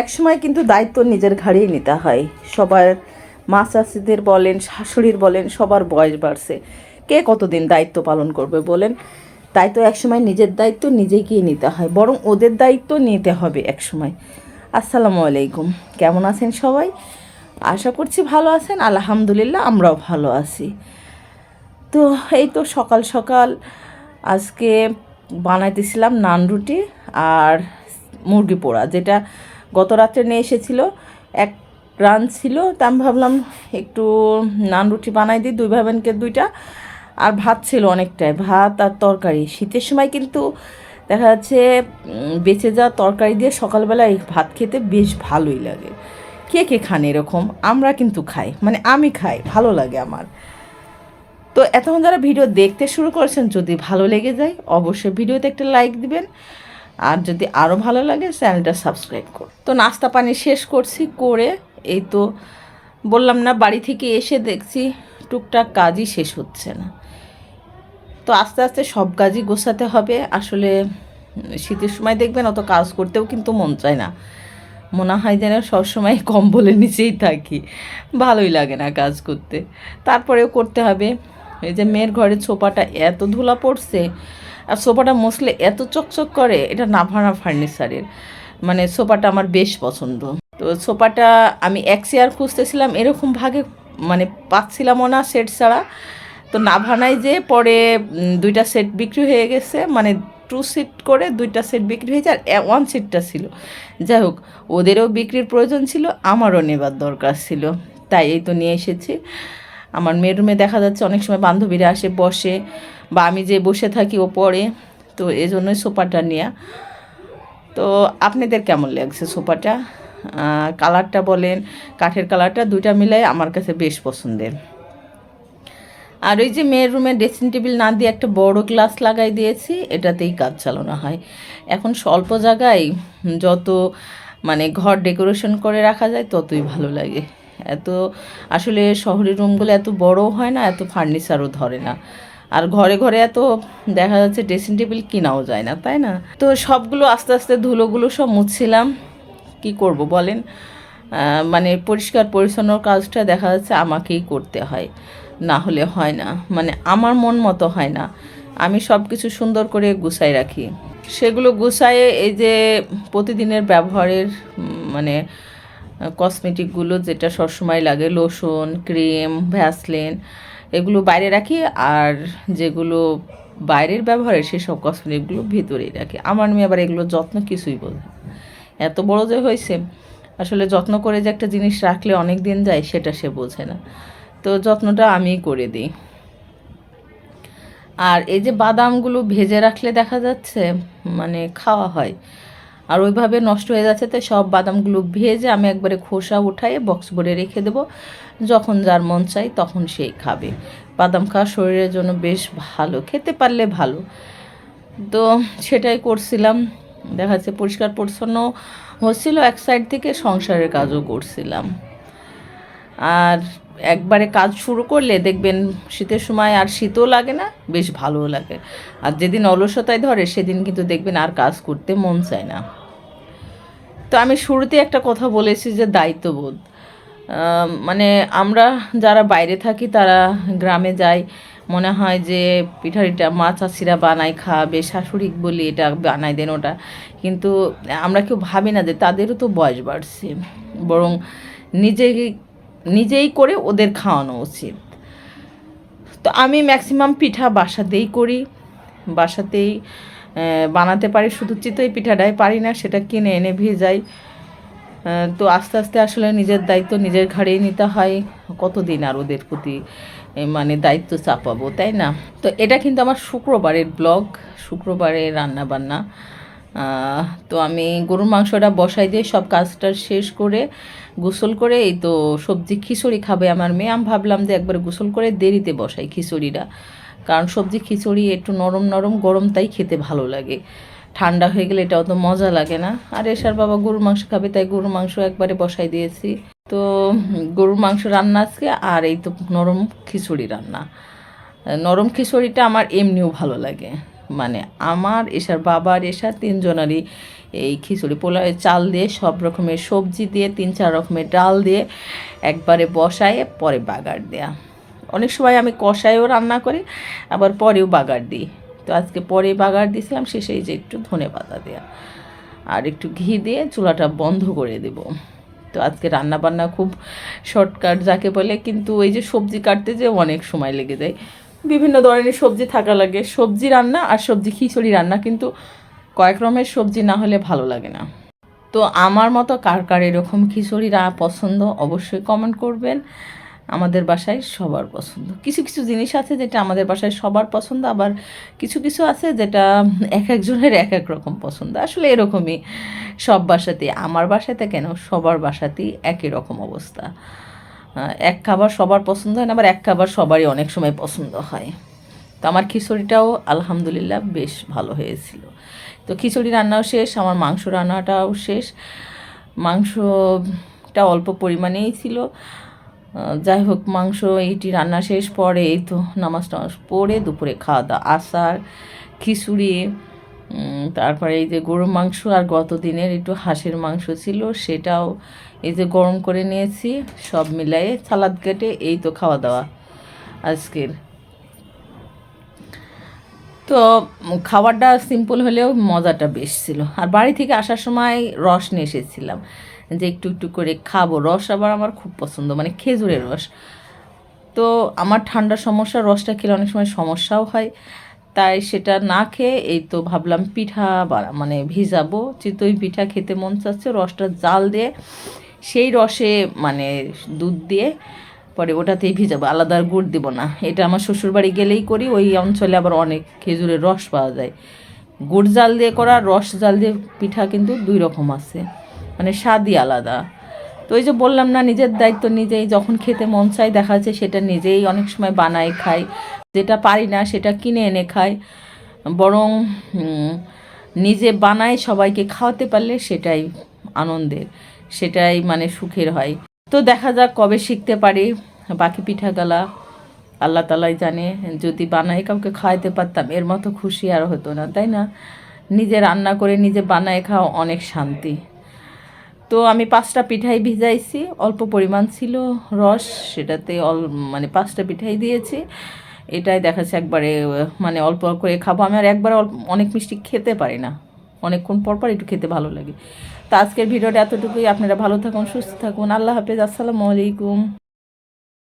একসময় কিন্তু দায়িত্ব নিজের ঘাড়েই নিতে হয়। সবার মা চাষিদের বলেন, শাশুড়ির বলেন, সবার বয়স বাড়ছে। কে কতদিন দায়িত্ব পালন করবে বলেন? তাই তো একসময় নিজের দায়িত্ব নিজেকেই নিতে হয়, বরং ওদের দায়িত্ব নিতে হবে একসময়। আসসালামু আলাইকুম, কেমন আছেন সবাই? আশা করছি ভালো আছেন, আলহামদুলিল্লাহ আমরাও ভালো আছি। তো এই তো সকাল সকাল আজকে বানাইতেছিলাম নান রুটি আর মুরগি পোড়া, যেটা গত রাত্রে নিয়ে এসেছিল, এক রান ছিল, তা আমি ভাবলাম একটু নান রুটি বানাই দিই, দুই ভাই বোনকে দুইটা। আর ভাত ছিল অনেকটাই, ভাত আর তরকারি। শীতের সময় কিন্তু দেখা যাচ্ছে বেঁচে যাওয়া তরকারি দিয়ে সকালবেলায় ভাত খেতে বেশ ভালোই লাগে। কে কে খান এরকম? আমরা কিন্তু খাই মানে আমি খাই, ভালো লাগে আমার। তো এতক্ষণ যারা ভিডিও দেখতে শুরু করেছেন, যদি ভালো লেগে যায়, অবশ্যই ভিডিওতে একটা লাইক দিবেন। আর যদি আরও ভালো লাগে, চ্যানেলটা সাবস্ক্রাইব কর। তো নাস্তা পানি শেষ করছি, করে এই তো বললাম না, বাড়ি থেকে এসে দেখছি টুকটাক কাজই শেষ হচ্ছে না। তো আস্তে আস্তে সব কাজই গোছাতে হবে। আসলে শীতের সময় দেখবেন অত কাজ করতেও কিন্তু মন চায় না। মনে হয় যেন সবসময় কম্বলের নিচেই থাকি। ভালোই লাগে না কাজ করতে। তারপরেও করতে হবে। এই যে মেয়ের ঘরে ছোপাটা এত ধুলা পড়ছে আর সোফাটা মসলে এত চকচক করে, এটা নাভানা ফার্নিচারের মানে সোফাটা আমার বেশ পছন্দ। তো সোফাটা আমি এক চেয়ার খুঁজতেছিলাম, এরকম ভাগে মানে পাচ্ছিলামও না সেট ছাড়া। তো নাভানায় যে পরে দুইটা সেট বিক্রি হয়ে গেছে মানে টু সিট করে দুইটা সেট বিক্রি হয়েছে, আর ওয়ান সিটটা ছিল। যাই হোক, ওদেরও বিক্রির প্রয়োজন ছিল, আমারও নেবার দরকার ছিল। তাই এই তো নিয়ে এসেছি। আমার মেয়ের রুমে দেখা যাচ্ছে অনেক সময় বান্ধবীরা আসে, বসে বা আমি যে বসে থাকি ও পড়ে, তো এই জন্যই সোফাটা নেওয়া তো আপনাদের কেমন লাগছে সোফাটা? কালারটা বলেন, কাঠের কালারটা দুইটা মিলাই আমার কাছে বেশ পছন্দের। আর ওই যে মেয়ের রুমে ড্রেসিং টেবিল না দিয়ে একটা বড় গ্লাস লাগাই দিয়েছি, এটাতেই কাজ চালানো হয়। এখন স্বল্প জায়গায় যত মানে ঘর ডেকোরেশন করে রাখা যায়, ততই ভালো লাগে। এত আসলে শহরের রুমগুলো এত বড়ও হয় না, এত ফার্নিচারও ধরে না। আর ঘরে ঘরে এত দেখা যাচ্ছে ড্রেসিং টেবিল কেনাও যায় না, তাই না? তো সবগুলো আস্তে আস্তে ধুলোগুলো সব মুছছিলাম। কি করব বলেন? মানে পরিষ্কার পরিচ্ছন্ন কাজটা দেখা যাচ্ছে আমাকেই করতে হয়, না হলে হয় না। মানে আমার মন মতো হয় না। আমি সব কিছু সুন্দর করে গুছাই রাখি। সেগুলো গুছায়ে এই যে প্রতিদিনের ব্যবহারের মানে কসমেটিকগুলো যেটা সবসময় লাগে, লোশন, ক্রিম, ভ্যাসলিন, এগুলো বাইরে রাখি। আর যেগুলো বাইরের ব্যবহারের সেসব কসমেটিকগুলো ভিতরেই রাখি। আমার মেয়ে আবার এগুলো যত্ন কিছুই বোঝে। এত বড় যে হয়েছে, আসলে যত্ন করে যে একটা জিনিস রাখলে অনেক দিন যায় সেটা সে বোঝে না। তো যত্নটা আমিই করে দিই। আর এই যে বাদামগুলো ভেজে রাখলে দেখা যাচ্ছে মানে খাওয়া হয় আর ওইভাবে নষ্ট হয়ে যাচ্ছে, তাই সব বাদামগুলো ভেজে আমি একবারে খোসা উঠাই বক্স ভরে রেখে দেবো। যখন যার মন চাই তখন সেই খাবে। বাদাম খাওয়া শরীরের জন্য বেশ ভালো, খেতে পারলে ভালো। তো সেটাই করছিলাম। দেখা যাচ্ছে পরিষ্কার পরিচ্ছন্ন হচ্ছিল, এক সাইড থেকে সংসারের কাজও করছিলাম। আর একবারে কাজ শুরু করলে দেখবেন শীতের সময় আর শীতও লাগে না, বেশ ভালোও লাগে। আর যেদিন অলসতায় ধরে সেদিন কিন্তু দেখবেন আর কাজ করতে মন চায় না। তো আমি শুরুতে একটা কথা বলেছি যে দায়িত্ববোধ। মানে আমরা যারা বাইরে থাকি, তারা গ্রামে যাই, মনে হয় যে পিঠারিটা মা চাষিরা বানায় খাবে শাশুড়ি বলি এটা বানাই দেন ওটা। কিন্তু আমরা কেউ ভাবি না যে তাদেরও তো বয়স বাড়ছে। বরং নিজেই নিজেই করে ওদের খাওয়ানো উচিত। তো আমি ম্যাক্সিমাম পিঠা বাসাতেই করি। বাসাতেই বানাতে পারি, শুধু চিতই পিঠাটাই পারি না, সেটা কিনে এনে ভেজাই। তো আস্তে আস্তে আসলে নিজের দায়িত্ব নিজের ঘাড়েই নিতে হয়, কতদিন আর ওদের প্রতি মানে দায়িত্ব চাপাবো, তাই না? তো এটা কিন্তু আমার শুক্রবারের ব্লগ, শুক্রবারে রান্না বান্না তো আমি গরুর মাংসটা বসাই দিয়ে সব কাজটা শেষ করে, গোসল করে, এই তো সবজি খিচুড়ি খাবে আমার মেয়ে। আমি ভাবলাম যে একবার গোসল করে দেরিতে বসাই খিচুড়িটা। কারণ সবজি খিচুড়ি একটু নরম নরম, গরম তাই খেতে ভালো লাগে। ঠান্ডা হয়ে গেলে এটা অত মজা লাগে না। আর এসার বাবা গরুর মাংস খাবে, তাই গরুর মাংস একবারে বসাই দিয়েছি। তো গরুর মাংস রান্না আজকে, আর এই তো নরম খিচুড়ি রান্না। নরম খিচুড়িটা আমার এমনিও ভালো লাগে। মানে আমার, এসার বাবার, এসার তিনজনারই এই খিচুড়ি পোলাও চাল দিয়ে সব রকমের সবজি দিয়ে, তিন চার রকমের ডাল দিয়ে একবারে বসায়ে, পরে বাগার দেয়া। অনেক সময় আমি কষায়ও রান্না করি, আবার পরেও বাগার দিই। তো আজকে পরে বাগার দিয়েছিলাম শেষে যে একটু ধনে পাতা দেয়া। আর একটু ঘি দিয়ে চুলাটা বন্ধ করে দেব। তো আজকে রান্না বান্না খুব শর্টকাট যাকে বলে, কিন্তু এই যে সবজি কাটতে যে অনেক সময় লেগে যায়। বিভিন্ন ধরনের সবজি থাকা লাগে, সবজি রান্না আর সবজি খিচুড়ি রান্না, কিন্তু কয়েক রকমের সবজি না হলে ভালো লাগে না। তো আমার মতো কার কার এরকম খিচুড়ি পছন্দ, অবশ্যই কমেন্ট করবেন। আমাদের বাসায় সবার পছন্দ। কিছু কিছু জিনিস আছে যেটা আমাদের বাসায় সবার পছন্দ, আবার কিছু কিছু আছে যেটা এক একজনের এক এক রকম পছন্দ। আসলে এরকমই সব বাসাতেই। আমার বাসাতে কেন? সবার বাসাতেই একই রকম অবস্থা। এক খাবার সবার পছন্দ হয় না, আবার এক খাবার সবারই অনেক সময় পছন্দ হয়। তো আমার খিচুড়িটাও আলহামদুলিল্লাহ বেশ ভালো হয়েছিল। তো খিচুড়ি রান্নাও শেষ, আমার মাংস রান্নাটাও শেষ। মাংসটা অল্প পরিমাণেই ছিল। যাই হোক মাংস এইটি রান্না শেষ পরে এই তো নামাজ টামাজ পড়ে দুপুরে খাওয়া দাওয়া আচার খিচুড়ি তারপরে এই যে গরুর মাংস আর গত দিনের একটু হাঁসের মাংস ছিল সেটাও এই যে গরম করে নিয়েছি, সব মিলাই সালাদ কেটে এই তো খাওয়া দাওয়া আজকের। তো খাবারটা সিম্পল হলেও মজাটা বেশ ছিল। আর বাড়ি থেকে আসার সময় রস নিয়ে এসেছিলাম। যে একটু একটু করে খাব। রস আবার আমার খুব পছন্দ মানে খেজুরের রস। তো আমার ঠান্ডার সমস্যা, রসটা খেলে অনেক সময় সমস্যাও হয়। তাই সেটা না খেয়ে এই তো ভাবলাম পিঠা মানে ভিজাবো। চিতই পিঠা খেতে মন চাচ্ছে, রসটা জাল দিয়ে, সেই রসে মানে দুধ দিয়ে পরে ওটাতেই ভিজাবো। আলাদা আর গুড় দিব না। এটা আমার শ্বশুরবাড়ি গেলেই করি, ওই অঞ্চলে আবার অনেক খেজুরের রস পাওয়া যায়। গুড় জাল দিয়ে করা, রস জাল দিয়ে পিঠা কিন্তু দুই রকম আছে। মানে স্বাদই আলাদা। তো ওই যে বললাম না, নিজের দায়িত্ব নিজেই, যখন খেতে মন চাই দেখা যাচ্ছে সেটা নিজেই অনেক সময় বানাই খাই যেটা পারি না সেটা কিনে এনে খাই বরং নিজে বানায় সবাইকে খাওয়াতে পারলে সেটাই আনন্দের, সেটাই মানে সুখের হয়। তো দেখা যাক কবে শিখতে পারি, বাকি পিঠাগালা আল্লাহ তালাই জানে, যদি বানায় কাউকে খাওয়াতে পারতাম এর মতো খুশি আর হতো না, তাই না? নিজে রান্না করে নিজে বানায় খাওয়া অনেক শান্তি। তো আমি পাঁচটা পিঠাই ভিজাইছি, অল্প পরিমাণ ছিল রস, সেটাতে অল মানে পাঁচটা পিঠাই দিয়েছি। এটাই দেখাচ্ছে একবারে মানে অল্প করে খাব। আমি আর একবার অনেক মিষ্টি খেতে পারি না। অনেকক্ষণ পর পর একটু খেতে ভালো লাগে। তো আজকের ভিডিওটা এতটুকুই। আপনারা ভালো থাকুন, সুস্থ থাকুন। আল্লাহ হাফেজ। আসসালামু আলাইকুম।